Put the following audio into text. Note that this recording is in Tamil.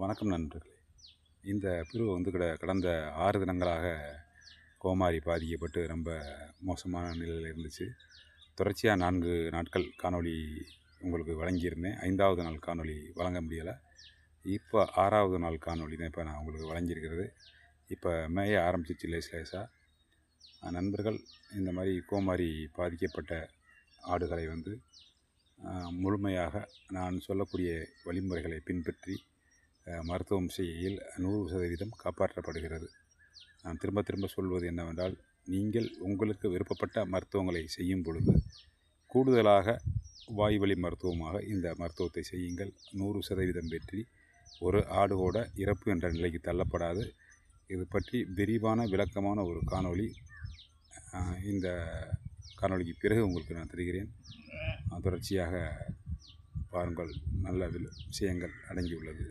வணக்கம் நண்பர்களே. இந்த பிரு வந்து கிட கடந்த ஆறு தினங்களாக கோமாரி பாதிக்கப்பட்டு ரொம்ப மோசமான நிலையில் இருந்துச்சு. தொடர்ச்சியாக நான்கு நாட்கள் காணொளி உங்களுக்கு வழங்கியிருந்தேன். ஐந்தாவது நாள் காணொளி வழங்க முடியலை. இப்போ ஆறாவது நாள் காணொளி தான் இப்போ நான் உங்களுக்கு வழங்கியிருக்கிறது. இப்போ மேய ஆரம்பிச்சிச்சு லேஸ் லேசாக நண்பர்கள் இந்த மாதிரி கோமாரி பாதிக்கப்பட்ட ஆடுகளை வந்து முழுமையாக நான் சொல்லக்கூடிய வழிமுறைகளை பின்பற்றி மருத்துவம் செய்கையில் நூறு சதவீதம் காப்பாற்றப்படுகிறது. நான் திரும்ப திரும்ப சொல்வது என்னவென்றால் நீங்கள் உங்களுக்கு விருப்பப்பட்ட மருத்துவங்களை செய்யும் பொழுது கூடுதலாக வாய்வழி மருத்துவமாக இந்த மருத்துவத்தை செய்யுங்கள். நூறு சதவீதம் வெற்றி ஒரு ஆடு கூட இறப்பு என்ற நிலைக்கு தள்ளப்படாது. இது பற்றி விரிவான விளக்கமான ஒரு காணொளி இந்த காணொளிக்கு பிறகு உங்களுக்கு நான் தருகிறேன். தொடர்ச்சியாக பாருங்கள். நல்ல விஷயங்கள் அடங்கியுள்ளது.